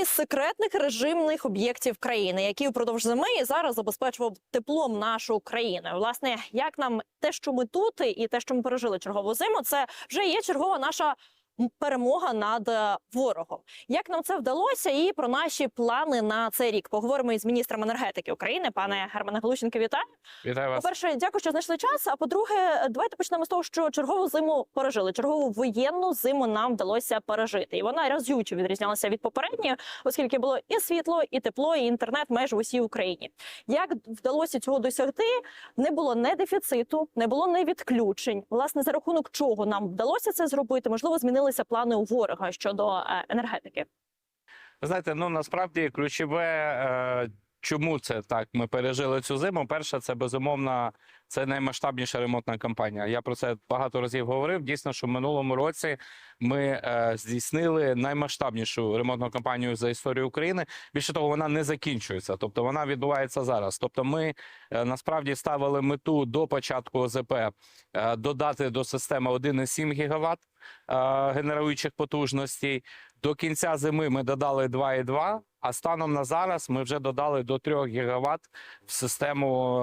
із секретних режимних об'єктів країни, які впродовж зими і зараз забезпечував теплом нашу країну. Власне, як нам те, що ми тут, і те, що ми пережили чергову зиму, це вже є чергова наша. Перемога над е, ворогом. Як нам це вдалося, і про наші плани на цей рік поговоримо із міністром енергетики України, пане Германе Галущенко. Вітаю. Вітаю вас. По-перше, дякую, що знайшли час. А по-друге, давайте почнемо з того, що чергову зиму пережили. Чергову воєнну зиму нам вдалося пережити. І вона разюче відрізнялася від попередньої, оскільки було і світло, і тепло, і інтернет майже в усій Україні. Як вдалося цього досягти? Не було не дефіциту, не було не відключень. Власне, за рахунок чого нам вдалося це зробити? Можливо, змінилися плани у ворога щодо е, енергетики. Ви знаєте, ну насправді ключове, е, чому це так ми пережили цю зиму. Перше, це безумовно це наймасштабніша ремонтна кампанія. Я про це багато разів говорив. Дійсно, що в минулому році ми е, здійснили наймасштабнішу ремонтну кампанію за історію України. Більше того, вона не закінчується, тобто вона відбувається зараз. Тобто, ми е, насправді ставили мету до початку ОЗП е, додати до системи 1,7 гігаватт е, генеруючих потужностей. До кінця зими ми додали 2,2, а станом на зараз ми вже додали до 3 гігаватт в систему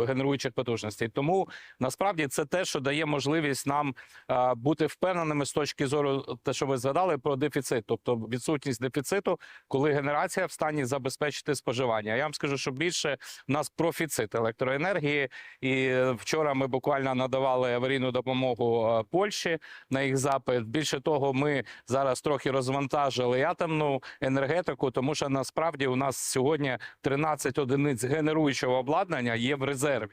е, генеруючих потужностей. Тому насправді це те, що дає можливість нам е, бути впевненими з точки зору, те, що ви згадали про дефіцит, тобто відсутність дефіциту, коли генерація в стані забезпечити споживання. Я вам скажу, що більше в нас профіцит електроенергії, і е, вчора ми буквально надавали аварійну допомогу Польщі на їх запит. Більше того, ми зараз трохи розвантажили атомну енергетику, тому що насправді у нас сьогодні 13 одиниць генеруючого обладнання є в резерві.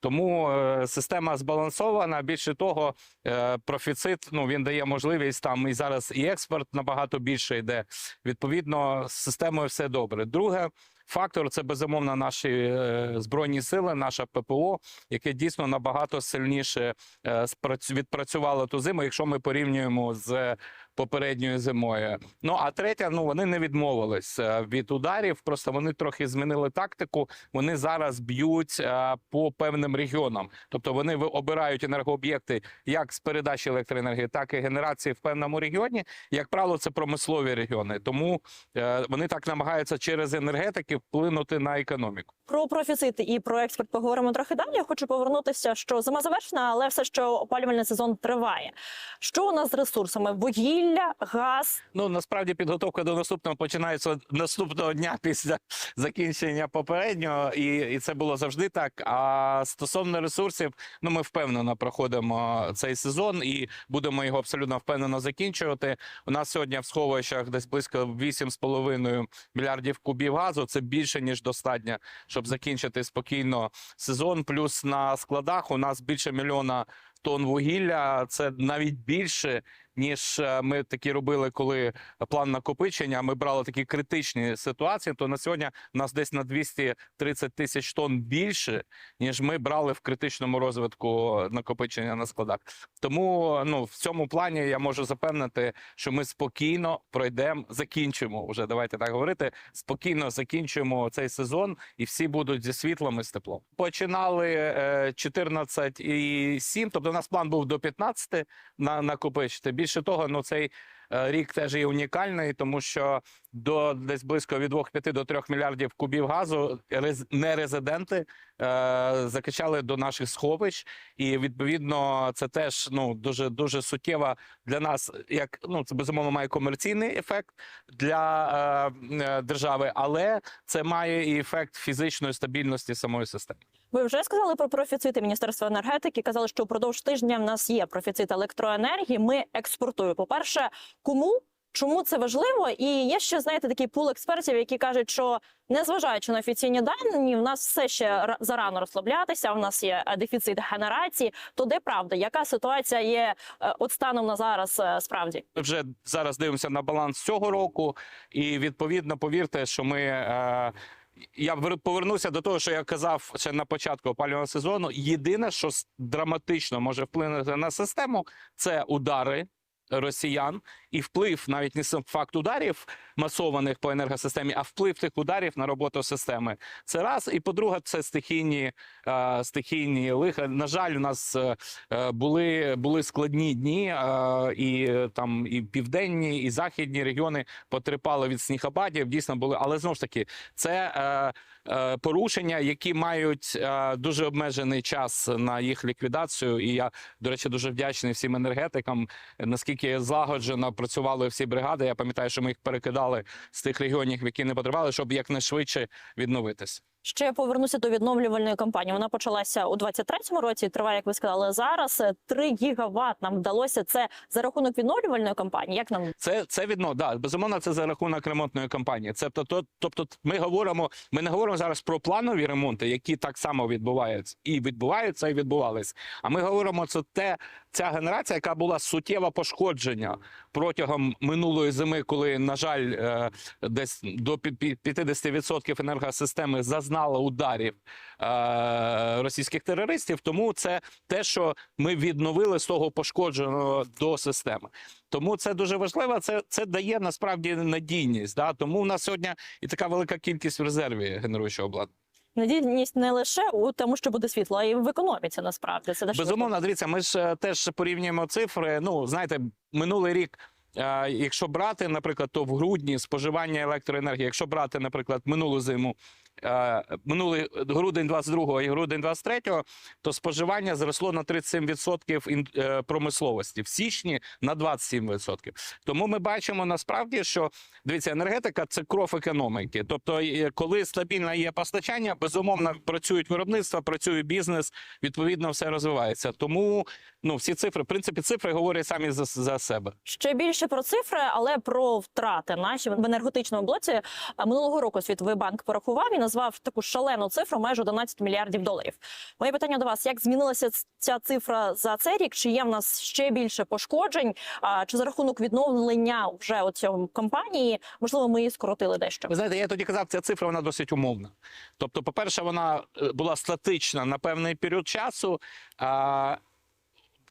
Тому е, система збалансована. Більше того, е, профіцит ну він дає можливість там і зараз і експорт набагато більше йде. Відповідно, з системою все добре. Друге. Фактор це безумовно наші е, збройні сили, наша ППО, яке дійсно набагато сильніше відпрацювало ту зиму, якщо ми порівнюємо з попередньою зимою. Ну а третя, ну вони не відмовились е, від ударів. Просто вони трохи змінили тактику. Вони зараз б'ють е, по певним регіонам. Тобто вони обирають енергооб'єкти як з передачі електроенергії, так і генерації в певному регіоні. Як правило, це промислові регіони. Тому е, вони так намагаються через енергетики вплинути на економіку. Про профіцит і про експорт поговоримо трохи далі. Я хочу повернутися, що зима завершена, але все, що опалювальний сезон триває. Що у нас з ресурсами? Вугілля, газ. Ну насправді підготовка до наступного починається наступного дня після закінчення попереднього, і, і це було завжди так. А стосовно ресурсів, ну ми впевнено проходимо цей сезон і будемо його абсолютно впевнено закінчувати. У нас сьогодні в сховищах десь близько 8,5 мільярдів кубів газу. Це більше ніж достатньо, щоб закінчити спокійно сезон. Плюс на складах у нас більше мільйона тонн вугілля. Це навіть більше ніж е, ми такі робили, коли план накопичення. Ми брали такі критичні ситуації. То на сьогодні нас десь на 230 тисяч тонн більше, ніж ми брали в критичному розвитку накопичення на складах. Тому ну в цьому плані я можу запевнити, що ми спокійно пройдемо, закінчимо вже. Давайте так говорити. Спокійно закінчуємо цей сезон, і всі будуть зі світлом і з теплом. Починали е, 14,7, тобто у нас план був до 15 на накопичити. Більше того, ну цей е, рік теж є унікальний, тому що до десь близько від 2,5 до 3 мільярдів кубів газу рез, нерезиденти е, закачали до наших сховищ, і відповідно це теж ну дуже дуже суттєва для нас, як ну це безумовно має комерційний ефект для е, е, держави, але це має і ефект фізичної стабільності самої системи. Ви вже сказали про профіцити Міністерства енергетики. Казали, що впродовж тижня в нас є профіцит електроенергії. Ми експортуємо. По перше, кому? Чому це важливо? І є ще знаєте такий пул експертів, які кажуть, що незважаючи на офіційні дані, в нас все ще ра- зарано розслаблятися. У нас є е, дефіцит генерації. То де правда? Яка ситуація є е, от станом на зараз? е, Справді Ми вже зараз дивимося на баланс цього року, і відповідно повірте, що ми. Е, я вер- повернуся до того, що я казав ще на початку опалювального сезону. Єдине, що драматично може вплинути на систему, це удари росіян і вплив навіть не сам факт ударів масованих по енергосистемі, а вплив тих ударів на роботу системи. Це раз. І по-друге, це стихійні, е, стихійні лиха. На жаль, у нас е, е, були, були складні дні, е, і е, там і південні, і західні регіони потерпали від снігопадів. Дійсно були, але знову ж таки, це. Е, Порушення, які мають е, дуже обмежений час на їх ліквідацію, і я до речі дуже вдячний всім енергетикам. Наскільки злагоджено працювали всі бригади. Я пам'ятаю, що ми їх перекидали з тих регіонів, які не потребували, щоб якнайшвидше відновитися. Ще повернуся до відновлювальної кампанії. Вона почалася у 23-му році. і Триває, як ви сказали, зараз 3 гігават нам вдалося. Це за рахунок відновлювальної кампанії. Як нам Це це відно, да, безумовно, це за рахунок ремонтної кампанії. Це тобто, тобто, ми говоримо, ми не говоримо зараз про планові ремонти, які так само відбуваються і відбуваються, і відбувались. А ми говоримо це те, ця генерація, яка була суттєво пошкодження протягом минулої зими, коли, на жаль, е, десь до пі- пі- 50% енергосистеми зазнала ударів е, російських терористів. Тому це те, що ми відновили з того пошкодженого до системи. Тому це дуже важливо. Це, це дає насправді надійність. Да? Тому у нас сьогодні і така велика кількість в резерві генеруючого обладнання. Надійність не лише у тому, що буде світло, а й в економіці. Насправді це Безумовно, дивіться, ми ж е, теж порівнюємо цифри. Ну, знаєте, минулий рік. е, Якщо брати, наприклад, то в грудні споживання електроенергії, якщо брати, наприклад, минулу зиму, минулий грудень 22-го і грудень 23-го, то споживання зросло на 37% ін- е, промисловості, в січні на 27%. Тому ми бачимо насправді, що дивіться, енергетика це кров економіки. Тобто, е, коли стабільне є постачання, безумовно працюють виробництва, працює бізнес, відповідно, все розвивається. Тому ну всі цифри, в принципі, цифри говорять самі за, за себе. Ще більше про цифри, але про втрати наші в енергетичному блоці. Минулого року Світовий банк порахував і назвав таку шалену цифру майже 11 мільярдів доларів. Моє питання до вас: як змінилася ця цифра за цей рік? Чи є в нас ще більше пошкоджень? А, чи за рахунок відновлення вже оцього компанії можливо ми її скоротили дещо? Ви знаєте, я тоді казав, ця цифра вона досить умовна. Тобто, по-перше, вона е, була статична на певний період часу. А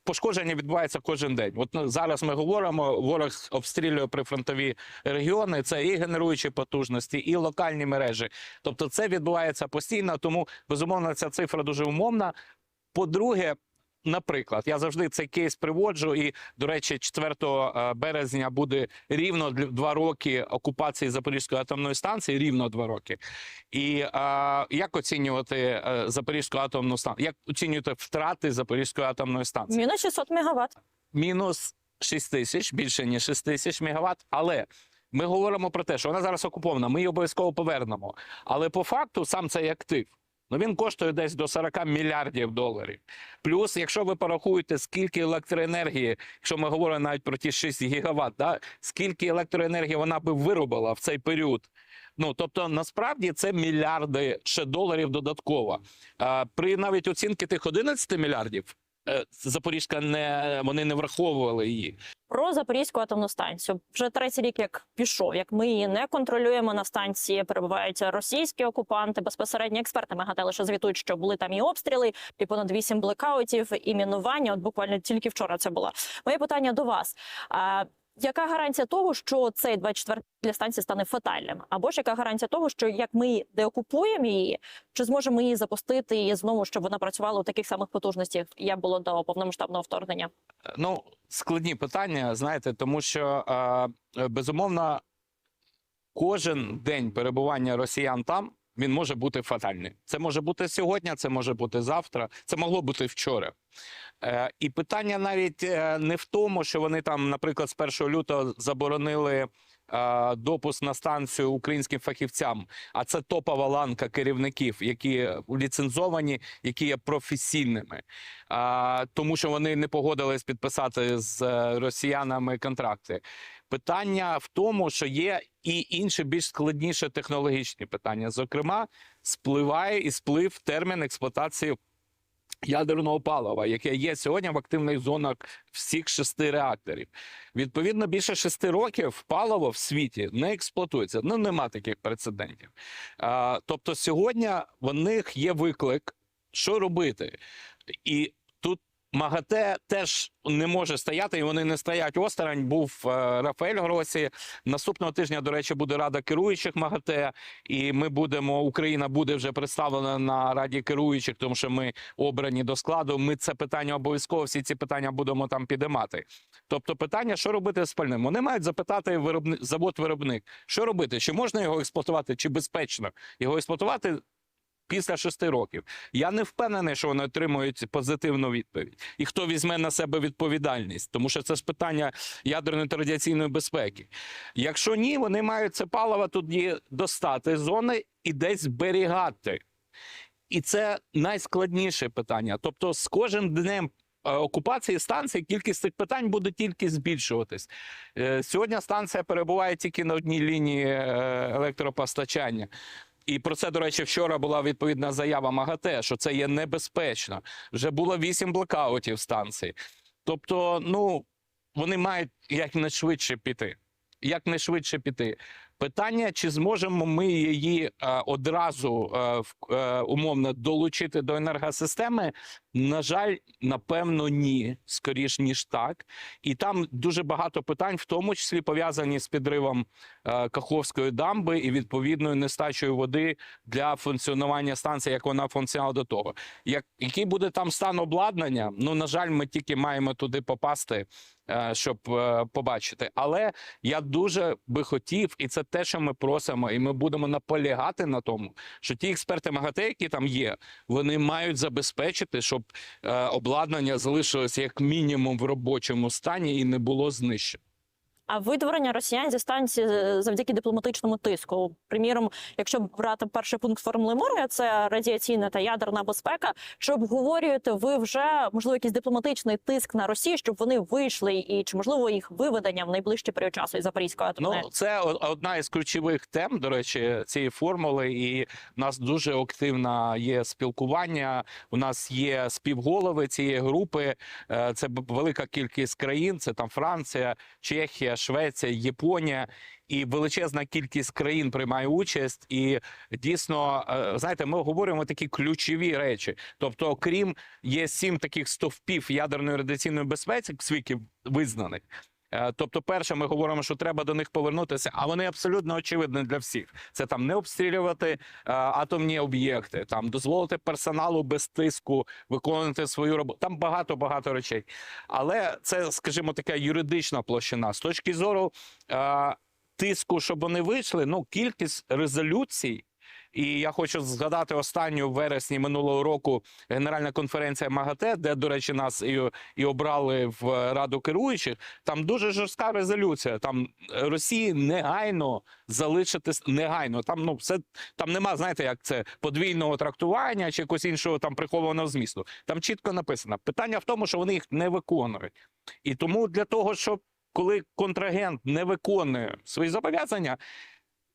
пошкодження відбувається кожен день. От ну, зараз ми говоримо, ворог обстрілює прифронтові регіони. Це і генеруючі потужності, і локальні мережі. Тобто, це відбувається постійно. Тому безумовно ця цифра дуже умовна. По-друге, Наприклад, я завжди цей кейс приводжу, і до речі, 4 е, березня буде рівно два роки окупації Запорізької атомної станції, рівно два роки. І е, як оцінювати е, Запорізьку атомну станцію? Як оцінювати втрати Запорізької атомної станції? Мінус 600 мегаватт. мінус 6 тисяч, більше ніж 6 тисяч мегаватт. Але ми говоримо про те, що вона зараз окупована, ми її обов'язково повернемо. Але по факту сам цей актив. Ну він коштує десь до 40 мільярдів доларів. Плюс, якщо ви порахуєте, скільки електроенергії, якщо ми говоримо навіть про ті 6 гігават, да, скільки електроенергії вона би виробила в цей період. Ну тобто, насправді це мільярди ще доларів додатково. А, при навіть оцінки тих 11 мільярдів. Е, Запорізька не вони не враховували її. Про Запорізьку атомну станцію вже третій рік, як пішов, як ми її не контролюємо на станції. Перебувають російські окупанти. Безпосередньо експерти гадали, лише звітують, що були там і обстріли, і понад вісім блекаутів, і мінування. От буквально тільки вчора це було. Моє питання до вас. Яка гарантія того, що цей 24 для станції стане фатальним? Або ж яка гарантія того, що як ми деокупуємо її, чи зможемо її запустити і знову, щоб вона працювала у таких самих потужностях, як було до повномасштабного вторгнення? Ну, складні питання, знаєте, тому що е, безумовно кожен день перебування росіян там він може бути фатальним. Це може бути сьогодні, це може бути завтра, це могло бути вчора. Е, і питання навіть е, не в тому, що вони там, наприклад, з 1 лютого заборонили. е, Допуск на станцію українським фахівцям, а це топова ланка керівників, які ліцензовані, які є професійними, тому що вони не погодились підписати з е, росіянами контракти. Питання в тому, що є і інші більш складніші технологічні питання. Зокрема, спливає і сплив термін експлуатації ядерного палива, яке є сьогодні в активних зонах всіх шести реакторів. Відповідно, більше шести років паливо в світі не експлуатується. Ну нема таких прецедентів. А, тобто, сьогодні в них є виклик, що робити, і. МАГАТЕ теж не може стояти, і вони не стоять осторонь. Був е, Рафаель Гросі. Наступного тижня, до речі, буде рада керуючих МАГАТЕ, і ми будемо. Україна буде вже представлена на раді керуючих, тому що ми обрані до складу. Ми це питання обов'язково. Всі ці питання будемо там підіймати. Тобто, питання, що робити з пальним? Вони мають запитати виробни... завод-виробник, що робити, чи можна його експлуатувати, чи безпечно його експлуатувати. Після шести років я не впевнений, що вони отримують позитивну відповідь, і хто візьме на себе відповідальність, тому що це ж питання ядерної та радіаційної безпеки. Якщо ні, вони мають це паливо тоді достати з зони і десь зберігати. І це найскладніше питання. Тобто, з кожним днем е, окупації станції кількість цих питань буде тільки збільшуватись. Е, Сьогодні станція перебуває тільки на одній лінії е, електропостачання. І про це, до речі, вчора була відповідна заява МАГАТЕ, що це є небезпечно. Вже було вісім блокаутів станції. Тобто, ну вони мають якнайшвидше піти. Якнайшвидше піти. Питання, чи зможемо ми її е, одразу е, в- е, умовно долучити до енергосистеми? На жаль, напевно, ні, скоріш ніж так. І там дуже багато питань, в тому числі пов'язані з підривом е, Каховської дамби і відповідною нестачею води для функціонування станції, як вона функціонувала до того. Як який буде там стан обладнання? Ну на жаль, ми тільки маємо туди попасти, е, щоб е, побачити. Але я дуже би хотів, і це те, що ми просимо, і ми будемо наполягати на тому, що ті експерти МАГАТЕ, які там є, вони мають забезпечити, щоб обладнання залишилось як мінімум в робочому стані і не було знищено. А видворення росіян зі станції е, завдяки дипломатичному тиску. Приміром, якщо брати перший пункт формули моря, це радіаційна та ядерна безпека. Чи обговорюєте ви вже можливо якийсь дипломатичний тиск на Росію, щоб вони вийшли, і чи можливо їх виведення в найближчий період часу із Запорізької атомної? Ну, це одна із ключових тем, до речі, цієї формули. І в нас дуже активне є спілкування. У нас є співголови цієї групи. Е, Це велика кількість країн. Це там Франція, Чехія, Швеція, Японія. І величезна кількість країн приймає участь, і дійсно, е, знаєте, ми говоримо такі ключові речі. Тобто, окрім є сім таких стовпів ядерної радіаційної безпеки світі визнаних. Е, Тобто, перше, ми говоримо, що треба до них повернутися, а вони абсолютно очевидні для всіх. Це там не обстрілювати е, атомні об'єкти, там дозволити персоналу без тиску виконувати свою роботу. Там багато багато речей. Але це, скажімо, така юридична площина. З точки зору е, тиску, щоб вони вийшли, ну кількість резолюцій. І я хочу згадати останню в вересні минулого року генеральна конференція МАГАТЕ, де, до речі, нас і, і обрали в раду керуючих. Там дуже жорстка резолюція. Там Росії негайно залишитись негайно. Там ну все там нема, знаєте, як це подвійного трактування чи якогось іншого там прихованого змісту. Там чітко написано. Питання в тому, що вони їх не виконують. І тому для того, щоб коли контрагент не виконує свої зобов'язання,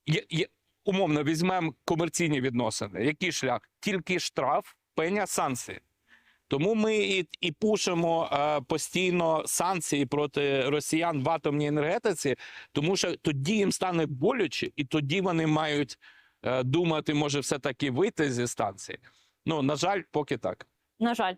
є, умовно візьмемо комерційні відносини. Який шлях? Тільки штраф, пеня, санкції. Тому ми і, і пушимо е, постійно санкції проти росіян в атомній енергетиці, тому що тоді їм стане боляче, і тоді вони мають е, думати, може, все-таки вийти зі станції. Ну, на жаль, поки так. На жаль.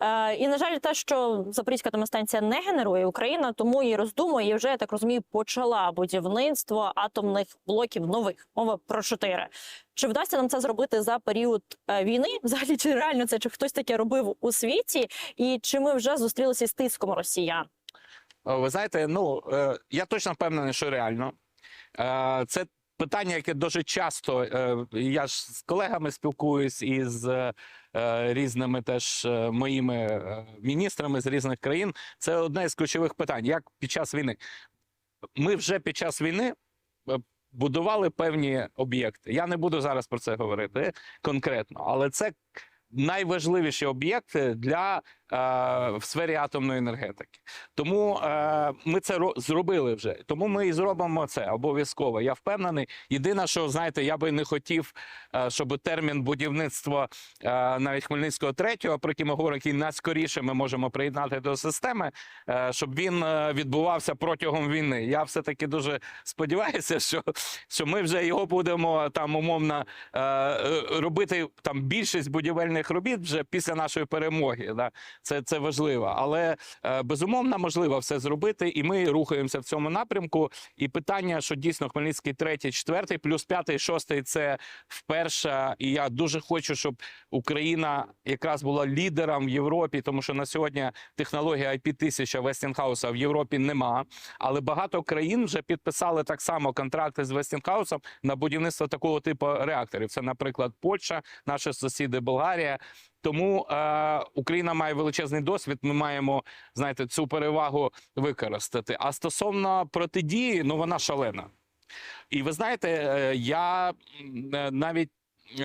Е, і на жаль, те, що Запорізька атомостанція не генерує Україна, тому і роздумує і вже я так розумію, почала будівництво атомних блоків нових. Мова про чотири. Чи вдасться нам це зробити за період е, війни? Взагалі, чи реально це чи хтось таке робив у світі? І чи ми вже зустрілися з тиском росіян? Ви знаєте, ну е, я точно впевнений, що реально. Це питання, яке дуже часто я ж з колегами спілкуюсь і з різними теж е, моїми е, міністрами з різних країн. Це одне з ключових питань. Як під час війни? Ми вже під час війни е, будували певні об'єкти. Я не буду зараз про це говорити конкретно, але це найважливіші об'єкти для е, в сфері атомної енергетики. Тому е, ми це ро- зробили вже. Тому ми і зробимо це обов'язково. Я впевнений. Єдине, що знаєте, я би не хотів, е, щоб термін будівництва е, навіть Хмельницького третього, про який ми говоримо, який найскоріше ми можемо приєднати до системи, е, щоб він е, відбувався протягом війни. Я все таки дуже сподіваюся, що, що ми вже його будемо там умовно е, е, робити там більшість будівельних робіт вже після нашої перемоги. Да? Це, це важливо. Але е, безумовно можливо все зробити, і ми рухаємося в цьому напрямку. І питання, що дійсно Хмельницький третій, четвертий, плюс п'ятий, шостий це вперше. І я дуже хочу, щоб Україна якраз була лідером в Європі, тому що на сьогодні технологія IP 1000 Westinghouse в Європі нема. Але багато країн вже підписали так само контракти з Westinghouse на будівництво такого типу реакторів. Це, наприклад, Польща, наші сусіди Болгарія. Тому е, Україна має величезний досвід. Ми маємо знаєте цю перевагу використати. А стосовно протидії, ну вона шалена. І ви знаєте, е, я е, навіть. е,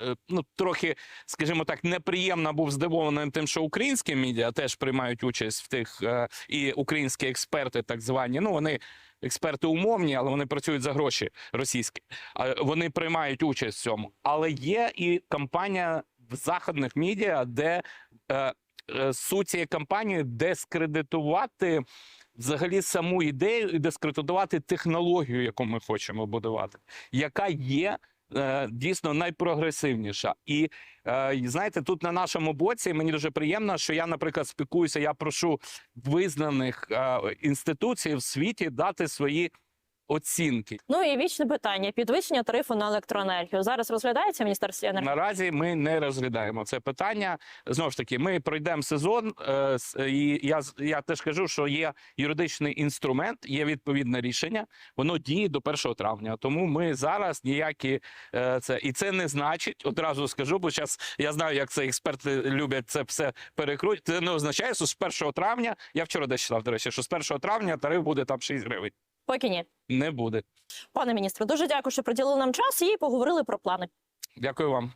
е, Ну, трохи, скажімо так, неприємно був здивований тим, що українські медіа теж приймають участь в тих е, і українські експерти, так звані. Ну вони експерти умовні, але вони працюють за гроші російські. Вони приймають участь в цьому. Але є і кампанія в заходних медіа, де е, е, суть кампанії дискредитувати взагалі саму ідею і дискредитувати технологію, яку ми хочемо будувати, яка є. е, Дійсно найпрогресивніша, і е, знаєте, тут на нашому боці мені дуже приємно, що я, наприклад, спілкуюся. Я прошу визнаних е, інституцій в світі дати свої оцінки. Ну і вічне питання: підвищення тарифу на електроенергію зараз розглядається в міністерстві енергетики? Наразі ми не розглядаємо це питання. Знову ж таки, ми пройдемо сезон, е, і я я теж кажу, що є юридичний інструмент, є відповідне рішення. Воно діє до 1 травня. Тому ми зараз ніякі е, це і це не значить. Одразу скажу, бо зараз я знаю, як це експерти люблять це все перекрутити. Це не означає, що з 1 травня я вчора десь читав, до речі, що з 1 травня тариф буде там 6 гривень. Поки ні. Не буде. Пане міністре, дуже дякую, що приділили нам час і поговорили про плани. Дякую вам.